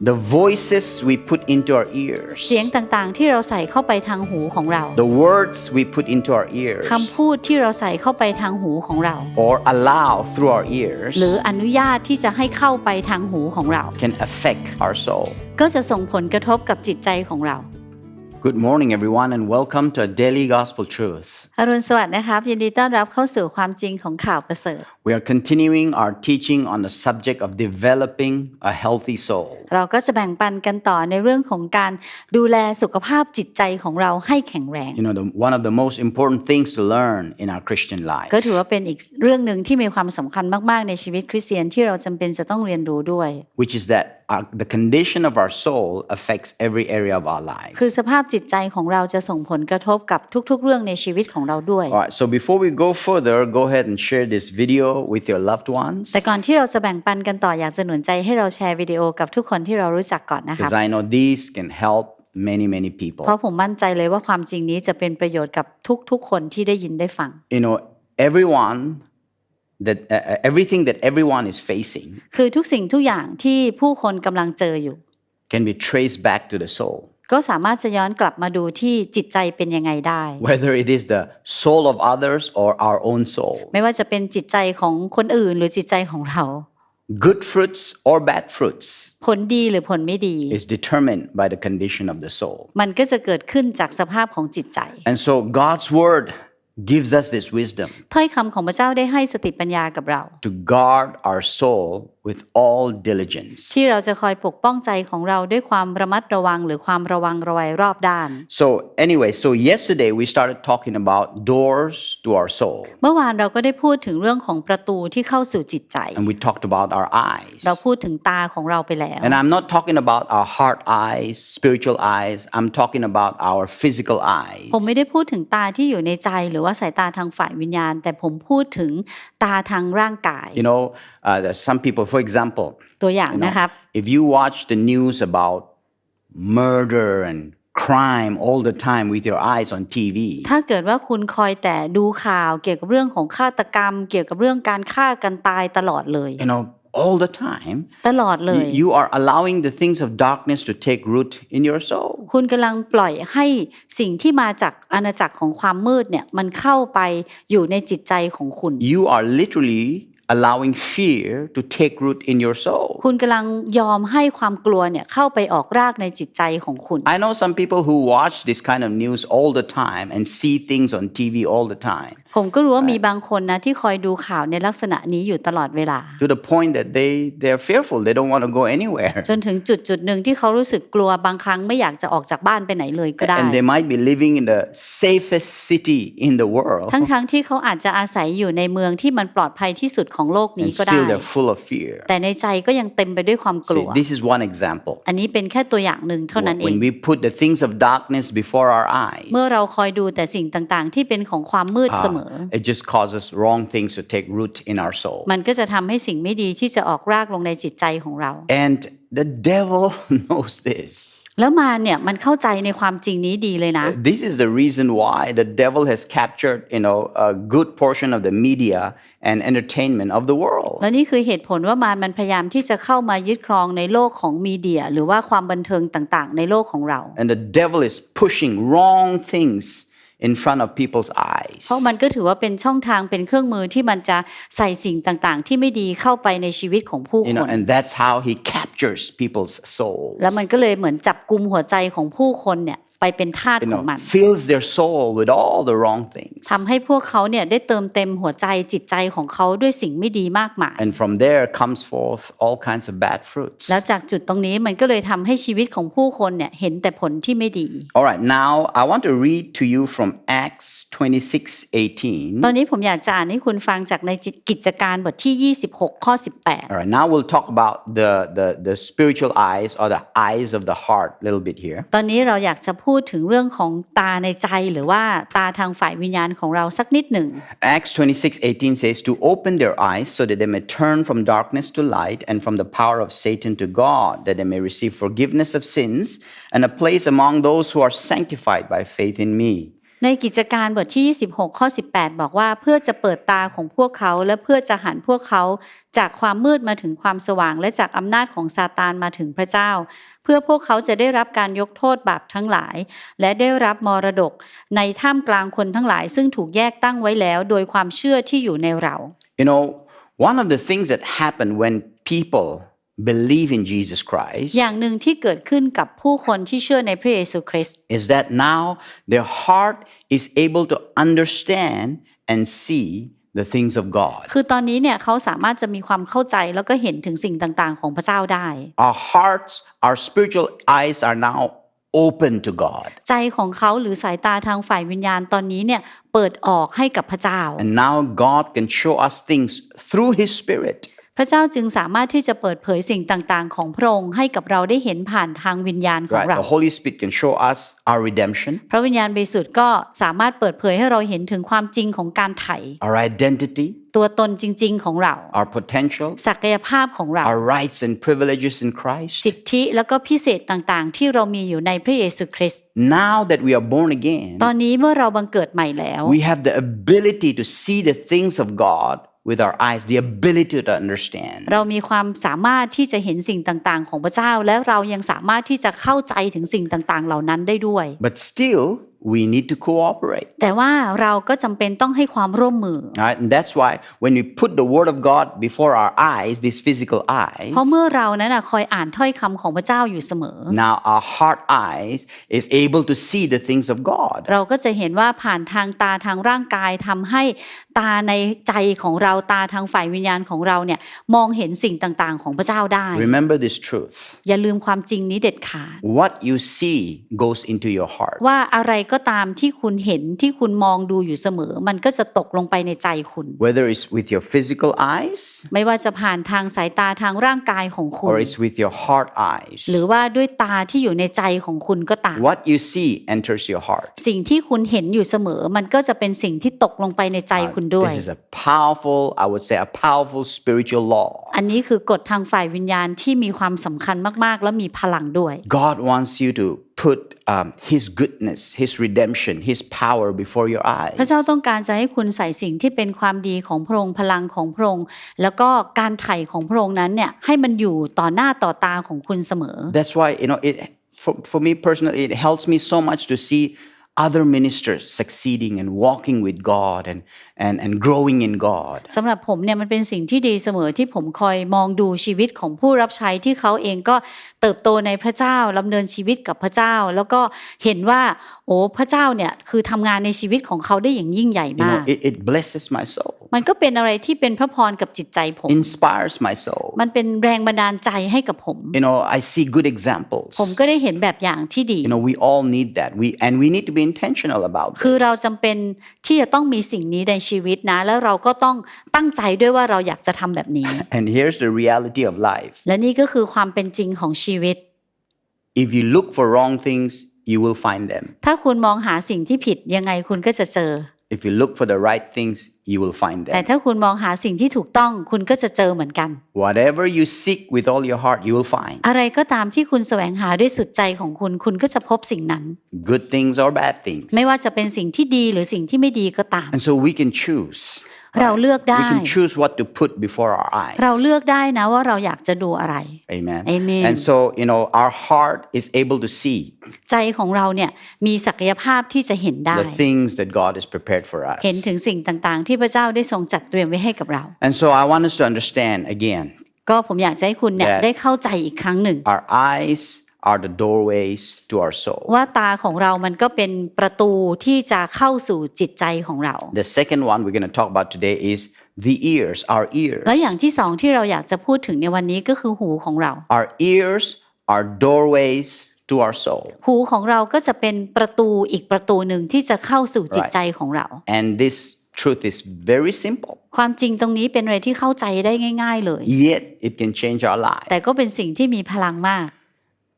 the voices we put into our ears, เสียงต่างๆ ที่เราใส่เข้าไปทางหูของเรา the words we put into our ears, คำพูดที่เราใส่เข้าไปทางหูของเรา or allow through our ears, หรืออนุญาตที่จะให้เข้าไปทางหูของเรา can affect our soul. ก็จะส่งผลกระทบกับจิตใจของเรา Good morning, everyone, and welcome to a daily gospel truth. อรุณสวัสดิ์นะครับยินดีต้อนรับเข้าสู่ความจริงของข่าวประเสริฐ We are continuing our teaching on the subject of developing a healthy soul. เราก็จะแบ่งปันกันต่อในเรื่องของการดูแลสุขภาพจิตใจของเราให้แข็งแรง You know, the, one of the most important things to learn in our Christian life. ก็ถือว่าเป็นอีกเรื่องหนึ่งที่มีความสำคัญมากๆในชีวิตคริสเตียนที่เราจำเป็นจะต้องเรียนรู้ด้วย which is that our, the condition of our soul affects every area of our lives. คือสภาพจิตใจของเราจะส่งผลกระทบกับทุกๆ เรื่องในชีวิตของเราด้วย All right, so before we go further, go ahead and share this video with your loved ones แต่ก่อนที่เราจะแบ่งปันกันต่ออยากจะหนุนใจให้เราแชร์วิดีโอกับทุกคนที่เรารู้จักก่อนนะครับ because I know these can help many, many เพ people. ราะผมมั่นใจเลยว่าความจริงนี้จะเป็นประโยชน์กับทุกๆคนที่ได้ยินได้ฟัง You know, everyone that uh, uh, everything that everyone is facing คือทุกสิ่งทุกอย่างที่ผู้คนกำลังเจออยู่ can be traced back to the soul. ก็สามารถจะย้อนกลับมาดูที่จิตใจเป็นยังไงได้ Whether it is the soul of others or our own soul, ไม่ว่าจะเป็นจิตใจของคนอื่นหรือจิตใจของเรา good fruits or bad fruits ผลดีหรือผลไม่ดี is determined by the condition of the soul. มันก็จะเกิดขึ้นจากสภาพของจิตใจ And so God's word gives us this wisdom ถ้อยคำของพระเจ้าได้ให้สติปัญญากับเรา to guard our soul with all diligence. ที่เราจะคอยปกป้องใจของเราด้วยความระมัดระวังหรือความระวังระวัยรอบด้าน So, anyway, so yesterday we started talking about doors to our soul, เมื่อวานเราก็ได้พูดถึงเรื่องของประตูที่เข้าสู่จิตใจ and we talked about our eyes. เราพูดถึงตาของเราไปแล้ว And I'm not talking about our heart eyes, spiritual eyes, I'm talking about our physical eyes. ผมไม่ได้พูดถึงตาที่อยู่ในใจหรือว่าสายตาทางฝ่ายวิญญาณ แต่ผมพูดถึงตาทางร่างกาย You know, uh, there's some people, for example, ตัวอย่างนะครับ if you watch the news about murder and crime all the time with your eyes on TV, ถ้าเกิดว่าคุณคอยแต่ดูข่าวเกี่ยวกับเรื่องของฆาตกรรม เกี่ยวกับเรื่องการฆ่ากันตายตลอดเลย you know, all the time, ตลอดเลย you are allowing the things of darkness to take root in your soul. คุณกำลังปล่อยให้สิ่งที่มาจากอาณาจักรของความมืดเนี่ยมันเข้าไปอยู่ในจิตใจของคุณ You are literally allowing fear to take root in your soul. คุณกำลังยอมให้ความกลัวเนี่ยเข้าไปออกรากในจิตใจของคุณ I know some people who watch this kind of news all the time and see things on TV all the time ผมก็รู้ว่ามีบางคนนะที่คอยดูข่าวในลักษณะนี้อยู่ตลอดเวลา to the point that they they're fearful. They don't want to go anywhere. จนถึงจุดจุดหนึ่งที่เขารู้สึกกลัวบางครั้งไม่อยากจะออกจากบ้านไปไหนเลยก็ได้ And they might be living in the safest city in the world. ทั้งทั้งๆที่เขาอาจจะอาศัยอยู่ในเมืองที่มันปลอดภัยที่สุดของโลกนี้ And ก็ได้ still they're full of fear. แต่ในใจก็ยังเต็มไปด้วยความกลั See, ว this is one example. อันนี้เป็นแค่ตัวอย่างหนึ่งเท่านั้นเอง When we put the things of darkness before our eyes, เมื่อเราคอยดูแต่สิ่งต่างๆ ที่เป็นของความมืดเสมit just causes wrong things to take root in our soul. มันก็จะทำให้สิ่งไม่ดีที่จะออกรากลงในจิตใจของเรา And the devil knows this. แล้วมารเนี่ยมันเข้าใจในความจริงนี้ดีเลยนะ This is the reason why the devil has captured, you know, a good portion of the media and entertainment of the world. และนี่คือเหตุผลว่ามารมันพยายามที่จะเข้ามายึดครองในโลกของมีเดีย หรือว่าความบันเทิงต่างๆ ในโลกของเรา And the devil is pushing wrong things in front of people's eyes. เพราะมันก็ถือว่าเป็นช่องทางเป็นเครื่องมือที่มันจะใส่สิ่งต่างๆ ที่ไม่ดีเข้าไปในชีวิตของผู้ You ค know, น and that's how he captures people's souls. แล้วมันก็เลยเหมือนจับกุมหัวใจของผู้คนเนี่ย ไปเป็นทาส You ของ know, มัน fills their soul with all the wrong things. ทำให้พวกเขาเนี่ยได้เติมเต็มหัวใจจิตใจของเขาด้วยสิ่งไม่ดีมากมาย And from there comes forth all kinds of bad fruits. แล้วจากจุดตรงนี้มันก็เลยทำให้ชีวิตของผู้คนเนี่ยเห็นแต่ผลที่ไม่ดี All right, now I want to read to you from Acts 26ตอน 18. นี้ผมอยากจะอ่านให้คุณฟังจากในกิจการบทที่ 26 ข้อ All right, now we'll talk about the, the, the spiritual eyes or the eyes of the heart a little bit here. 18ตอนนี้เราอยากจะพถึงเรื่องของตาในใจหรือว่าตาทางฝ่ายวิญญาณของเราสักนิดหนึ่ง Acts 26 18 says, To open their eyes so that they may turn from darkness to light and from the power of Satan to God, that they may receive forgiveness of sins and a place among those who are sanctified by faith in me. ในกิจการบทที่ 26 ข้อ 18 บอกว่าเพื่อจะเปิดตาของพวกเขาและเพื่อจะหันพวกเขาจากความมืดมาถึงความสว่าง และจากอำนาจของซาตานมาถึงพระเจ้า เพื่อพวกเขาจะได้รับการยกโทษบาปทั้งหลาย และได้รับมรดก ในท่ามกลางคนทั้งหลาย ซึ่งถูกแยกตั้งไว้แล้ว โดยความเชื่อที่อยู่ในเรา You know, one of the things that happen when people believe in Jesus Christ อย่างหนึ่งที่เกิดขึ้นกับผู้คนที่เชื่อในพระเยซูคริสต์ is that now their heart is able to understand and see the things of God. คือตอนนี้เนี่ยเขาสามารถจะมีความเข้าใจแล้วก็เห็นถึงสิ่งต่างๆ ของพระเจ้าได้ Our hearts, our spiritual eyes are now open to God. ใจของเขาหรือสายตาทางฝ่ายวิญญาณตอนนี้เนี่ยเปิดออกให้กับพระเจ้า And now God can show us things through His Spirit. พระเจ้าจึงสามารถที่จะเปิดเผยสิ่งต่างๆ ของพระองค์ให้กับเราได้เห็นผ่านทางวิญญาณของ Right? เรา The Holy Spirit can show us our redemption, พระวิญญาณบริสุทธิ์ก็สามารถเปิดเผยให้เราเห็นถึงความจริงของการไถ่ our identity, ตัวตนจริง ๆ ของเรา our potential, ศักยภาพของเรา our rights and privileges in Christ. สิทธิแล้วก็พิเศษต่างๆ ที่เรามีอยู่ในพระเยซูคริสต์ Now that we are born again, ตอนนี้เมื่อเราบังเกิดใหม่แล้ว we have the ability to see the things of God with our eyes, the ability to understand. เรามีความสามารถที่จะเห็นสิ่งต่างๆ ของพระเจ้า และเรายังสามารถที่จะเข้าใจถึงสิ่งต่างๆ เหล่านั้นได้ด้วย But still, we need to cooperate. แต่ว่าเราก็จำเป็นต้องให้ความร่วมมือ All right? And that's why when we put the Word of God before our eyes, these physical eyes, เพราะเมื่อเรานั้นนะคอยอ่านถ้อยคำของพระเจ้าอยู่เสมอ now our heart eyes is able to see the things of God. เราก็จะเห็นว่าผ่านทางตาทางร่างกายทำให้ตาในใจของเราตาทางฝ่ายวิญญาณของเราเนี่ยมองเห็นสิ่งต่างๆ ของพระเจ้าได้ Remember this truth. อย่าลืมความจริงนี้เด็ดขาด What you see goes into your heart. ว่าอะไรก็ตามที่คุณเห็นที่คุณมองดูอยู่เสมอ มันก็จะตกลงไปในใจคุณ Whether it's with your physical eyes ไม่ว่าจะผ่านทางสายตาทางร่างกายของคุณ or it's with your heart eyes. หรือว่าด้วยตาที่อยู่ในใจของคุณก็ตาม What you see enters your heart. สิ่งที่คุณเห็นอยู่เสมอ มันก็จะเป็นสิ่งที่ตกลงไปในใจคุณด้วย This is a powerful, I would say, a powerful spiritual law. อันนี้คือกฎทางฝ่ายวิญญาณที่มีความสำคัญมากๆ และมีพลังด้วย God wants you to put um, His goodness, His redemption, His power before your eyes. พระเจ้าต้องการจะให้คุณใส่สิ่งที่เป็นความดีของพระองค์พลังของพระองค์แล้วก็การไถ่ของพระองค์นั้นเนี่ยให้มันอยู่ต่อหน้าต่อตาของคุณเสมอ That's why, you know, it, for, for me personally, it helps me so much to see other ministers succeeding and walking with God and, and, and growing in God. สำหรับผมเนี่ยมันเป็นสิ่งที่ดีเสมอที่ผมคอยมองดูชีวิตของผู้รับใช้ที่เขาเองก็เติบโตในพระเจ้าดำเนินชีวิตกับพระเจ้า แล้วก็เห็นว่าโอ้พระเจ้าเนี่ยคือทำงานในชีวิตของเขาได้อย่างยิ่งใหญ่ You มาก know, it, it blesses my soul, มันก็เป็นอะไรที่เป็นพระพรกับจิตใจผม inspires my soul. มันเป็นแรงบันดาลใจให้กับผม You know, I see good examples. ผมก็ได้เห็นแบบอย่างที่ดี You know, we all need that. We and we need to be intentional about คือ this. เราจำเป็นที่จะต้องมีสิ่งนี้ในชีวิตนะ แล้วเราก็ต้องตั้งใจด้วยว่าเราอยากจะทำแบบนี้ And here's the reality of life. และนี่ก็คือความเป็นจริงของชีวิต If you look for wrong things, you will find them. ถ้าคุณมองหาสิ่งที่ผิดยังไงคุณก็จะเจอ If you look for the right things, you will find แต่ them. ถ้าคุณมองหาสิ่งที่ถูกต้องคุณก็จะเจอเหมือนกัน Whatever you seek with all your heart, you will find. อะไรก็ตามที่คุณแสวงหาด้วยสุดใจของคุณ คุณก็จะพบสิ่งนั้น Good things or bad things. ไม่ว่าจะเป็นสิ่งที่ดีหรือสิ่งที่ไม่ดีก็ตาม And so we can choose. เราเลือกได้ We can choose what to put before our eyes. เราเลือกได้นะว่าเราอยากจะดูอะไร Amen. Amen. And so, you know, our heart is able to see ใจของเราเนี่ยมีศักยภาพที่จะเห็นได้ the things that God has prepared for us. เห็นถึงสิ่งต่างๆ ที่พระเจ้าได้ทรงจัดเตรียมไว้ให้กับเรา And so I want us to understand again ก็ผมอยากจะให้คุณเนี่ย That- ได้เข้าใจอีกครั้งหนึ่ง our eyes are the doorways to our soul. ว่าตาของเรามันก็เป็นประตูที่จะเข้าสู่จิตใจของเรา The second one we're going to talk about today is the ears, our ears. แล้วอย่างที่สองที่เราอยากจะพูดถึงในวันนี้ก็คือหูของเรา Our ears are doorways to our soul. หูของเราก็จะเป็นประตูอีกประตูหนึ่งที่จะเข้าสู่จิตใจของเรา And this truth is very simple, ความจริงตรงนี้เป็นอะไรที่เข้าใจได้ง่าย ๆ เลย yet it can change our lives. แต่ก็เป็นสิ่งที่มีพลังมาก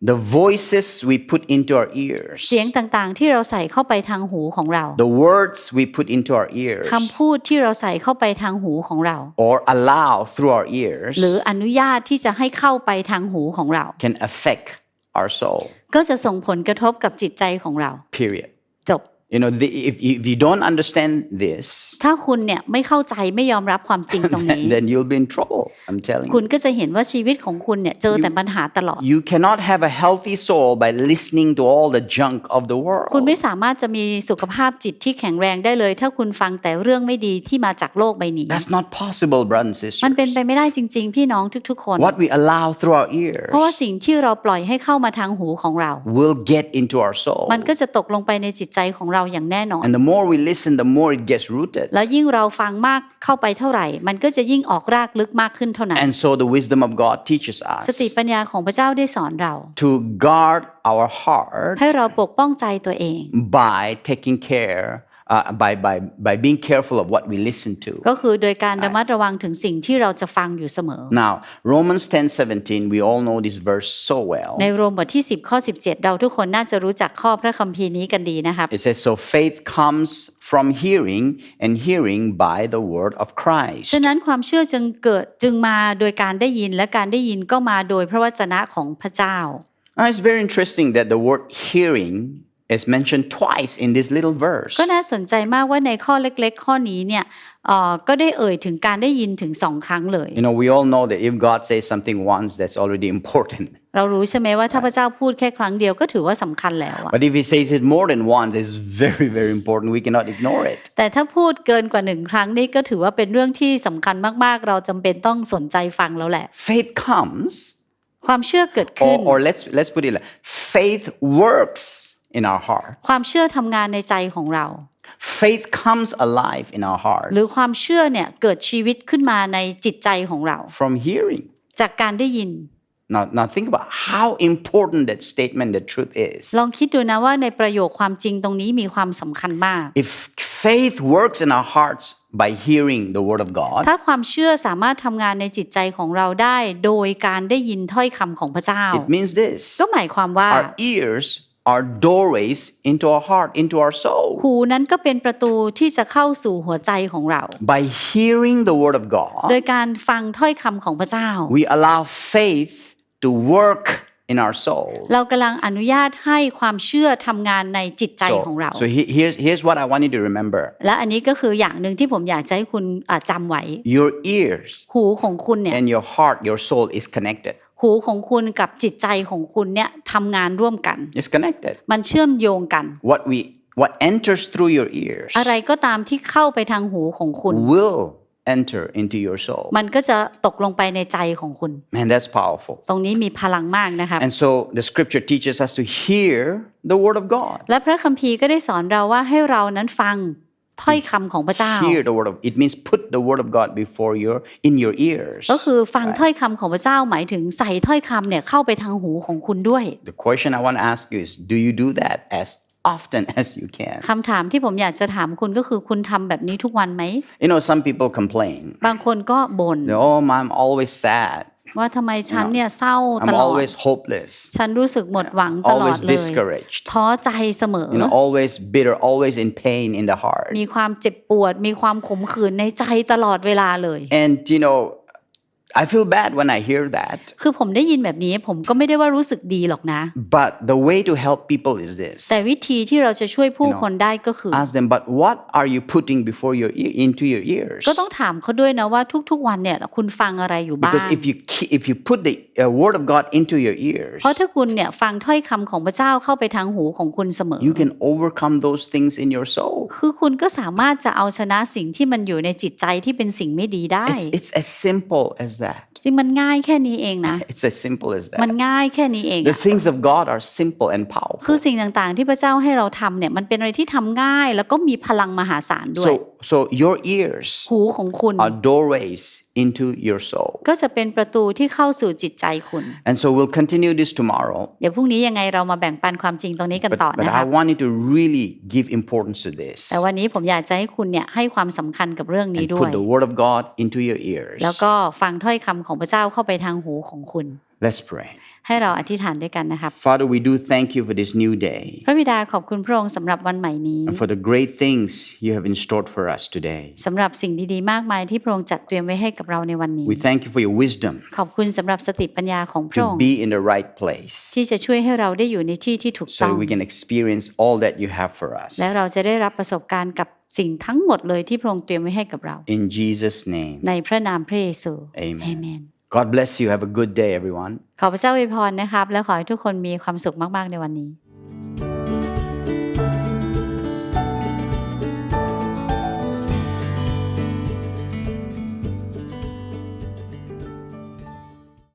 The voices we put into our ears, เสียงต่างๆ ที่เราใส่เข้าไปทางหูของเรา the words we put into our ears, คำพูดที่เราใส่เข้าไปทางหูของเรา or allow through our ears, หรืออนุญาตที่จะให้เข้าไปทางหูของเรา can affect our soul. ก็จะส่งผลกระทบกับจิตใจของเรา Period. จบ You know, the, if, if you don't understand this, ถ้าคุณเนี่ยไม่เข้าใจไม่ยอมรับความจริงตรงนี้ then, then you'll be in trouble. I'm telling คุณ you. ก็จะเห็นว่าชีวิตของคุณเนี่ยเจอแต่ปัญหาตลอด You cannot have a healthy soul by listening to all the junk of the คุณ world. ไม่สามารถจะมีสุขภาพจิตที่แข็งแรงได้เลย ถ้าคุณฟังแต่เรื่องไม่ดีที่มาจากโลกใบนี้ That's not possible, brothers and มันเป็นไป sisters. ไม่ได้จริง ๆ พี่น้องทุก ๆ คน What we allow through our ears เพราะว่าสิ่งที่เราปล่อยให้เข้ามาทางหูของเรา will get into our soul. มันก็จะตกลงไปในจิตใจของเราอย่างแน่นอน And the more we listen, the more it gets rooted. แล้วยิ่งเราฟังมากเข้าไปเท่าไหร่ มันก็จะยิ่งออกรากลึกมากขึ้นเท่านั้น And so the wisdom of God teaches สติ us ปัญญาของพระเจ้าได้สอนเรา to guard our heart ให้เราปกป้องใจตัวเอง by taking care, uh, by, by, by being careful of what we listen to. ก็คือโดยการระมัดระวังถึงสิ่งที่เราจะฟังอยู่เสมอ Now, Romans 10 17, we all know this verse so well. ในโรมบทที่ 10 ข้อ 17 เราทุกคนน่าจะรู้จักข้อพระคัมภีร์นี้กันดีนะครับ It says, So faith comes from hearing, and hearing by the word of Christ. ฉะนั้นความเชื่อจึงเกิดจึงมาโดยการได้ยินและการได้ยินก็มาโดยพระวจนะของพระเจ้า Now, it's very interesting that the word hearing is mentioned twice in this little verse. ก็น่าสนใจมากว่าในข้อเล็กๆ ข้อนี้เนี่ยเอ่อก็ได้เอ่ยถึงการได้ยินถึงสองครั้งเลย You know, we all know that if God says something once, that's already important. เรารู้ใช่ไหมว่าถ้าพระเจ้าพูดแค่ครั้งเดียวก็ถือว่าสำคัญแล้วอะ But if He says it more than once, it's very, very important. We cannot ignore it. แต่ถ้าพูดเกินกว่าหนึ่งครั้งนี่ก็ถือว่าเป็นเรื่องที่สำคัญมากๆ เราจำเป็นต้องสนใจฟังแล้วแหละ Faith comes, ความเชื่อเกิดขึ้ or, น or let's let's put it like faith works in our heart. ความเชื่อทำงานในใจของเรา Faith comes alive in our หรือ hearts ความเชื่อเนี่ยเกิดชีวิตขึ้นมาในจิตใจของเรา from hearing. จากการได้ยิน Now, now think about how important that statement, the truth is. ลองคิดดูนะว่าในประโยคความจริงตรงนี้มีความสำคัญมาก If faith works in our hearts by hearing the word of God, ถ้าความเชื่อสามารถทำงานในจิตใจของเราได้ โดยการได้ยินถ้อยคำของพระเจ้า it means this ก็หมายความว่า our ears are doorways into our heart, into our soul. หูนั้นก็เป็นประตูที่จะเข้าสู่หัวใจของเรา By hearing the word of โด God, ยการฟังถ้อยคำของพระเจ้า we allow faith to work in our soul. เรากำลังอนุญาตให้ความเชื่อทำงานในจิตใจของ So, เรา so he- here's, here's what I want you to remember และอันนี้ก็คืออย่างหนึ่งที่ผมอยากจะให้คุณอ่าจำไว้ your ears หูของคุณเนี่ย and your heart, your soul is connected. หูของคุณกับจิตใจของคุณเนี่ยทำงานร่วมกัน It's connected. มันเชื่อมโยงกัน What we what enters through your ears อะไรก็ตามที่เข้าไปทางหูของคุณ will enter into your soul. มันก็จะตกลงไปในใจของคุณ Man, that's powerful. ตรงนี้มีพลังมากนะครับ And so the scripture teaches us to hear the word of God. และพระคัมภีร์ก็ได้สอนเราว่าให้เรานั้นฟัง ถ้อยคำของพระเจ้า Hear the word of it means put the word of God before your in your ears. ก็คือฟังถ้อยคำของพระเจ้าหมายถึงใส่ถ้อยคำเนี่ยเข้าไปทางหูของคุณด้วย The question I want to ask you is do you do that as often as you can? คำถามที่ผมอยากจะถามคุณก็คือคุณทำแบบนี้ทุกวันไหม You know, some people complain. บางคนก็บ่น They, oh, I'm always sad. ว่าทำไมฉันเนี่ยเศร้าต I'm ลอด always hopeless. ฉันรู้สึกหมดหวังตลอด Always เลย discouraged. ท้อใจเสมอ You know, always bitter, always in pain in the heart. มีความเจ็บปวด มีความขมขื่นในใจตลอดเวลาเลย And you know, I feel bad when I hear that. คือผมได้ยินแบบนี้ผมก็ไม่ได้ว่ารู้สึกดีหรอกนะ But the way to help people is this. แต่วิธีที่เราจะช่วยผู้คนได้ก็คือ Ask them, but what are you putting before your ear into your ears? ก็ต้องถามเขาด้วยนะว่าทุกๆวันเนี่ยคุณฟังอะไรอยู่บ้าง Because if you ke- if you put the uh, word of God into your ears, เพราะถ้าคุณเนี่ยฟังถ้อยคำของพระเจ้าเข้าไปทางหูของคุณเสมอ you can overcome those things in your soul. คือคุณก็สามารถจะเอาชนะสิ่งที่มันอยู่ในจิตใจที่เป็นสิ่งไม่ดีได้ It's it's as simple as that. จริงมันง่ายแค่นี้เองนะ It's as simple as มัน that. ง่ายแค่นี้เอง The อะ things of God are simple and คือ powerful. สิ่งต่างๆ ที่พระเจ้าให้เราทำเนี่ยมันเป็นอะไรที่ทำง่ายแล้วก็มีพลังมหาศาลด้วย So so your ears หูของคุณ are doorways into your soul. ก็จะเป็นประตูที่เข้าสู่จิตใจคุณ And so we'll continue this tomorrow. เดี๋ยวพรุ่งนี้ยังไงเรามาแบ่งปันความจริงตรงนี้กัน But, ต่อ but นะครั I บ want you to really give importance to this แต่วันนี้ผมอยากจะให้คุณเนี่ยให้ความสำคัญกับเรื่องนี้ and ด้วย put the word of God into your ears. แล้วก็ฟังถ้อยคำของพระเจ้าเข้าไปทางหูของคุณ Let's pray. ให้เราอธิษฐานด้วยกันนะครับ Father, we do thank you for this new day พระบิดาขอบคุณพระองค์สำหรับวันใหม่นี้ and for the great things you have in store for us today. สำหรับสิ่งดีๆ มากมายที่พระองค์จัดเตรียมไว้ให้กับเราในวันนี้ We thank you for your wisdom ขอบคุณสำหรับสติปัญญาของพระอง to ค์ be in the right place ที่จะช่วยให้เราได้อยู่ในที่ที่ถูก so ต้อง we can experience all that you have for us. และเราจะได้รับประสบการณ์กับสิ่งทั้งหมดเลยที่พระองค์เตรียมไว้ให้กับเรา In Jesus' name, ในพระนามพระเยซู Amen เอเมน God bless you. Have a good day, everyone. ขอพระเจ้าอวยพรนะครับ และขอให้ทุกคนมีความสุขมาก ๆ ในวันนี้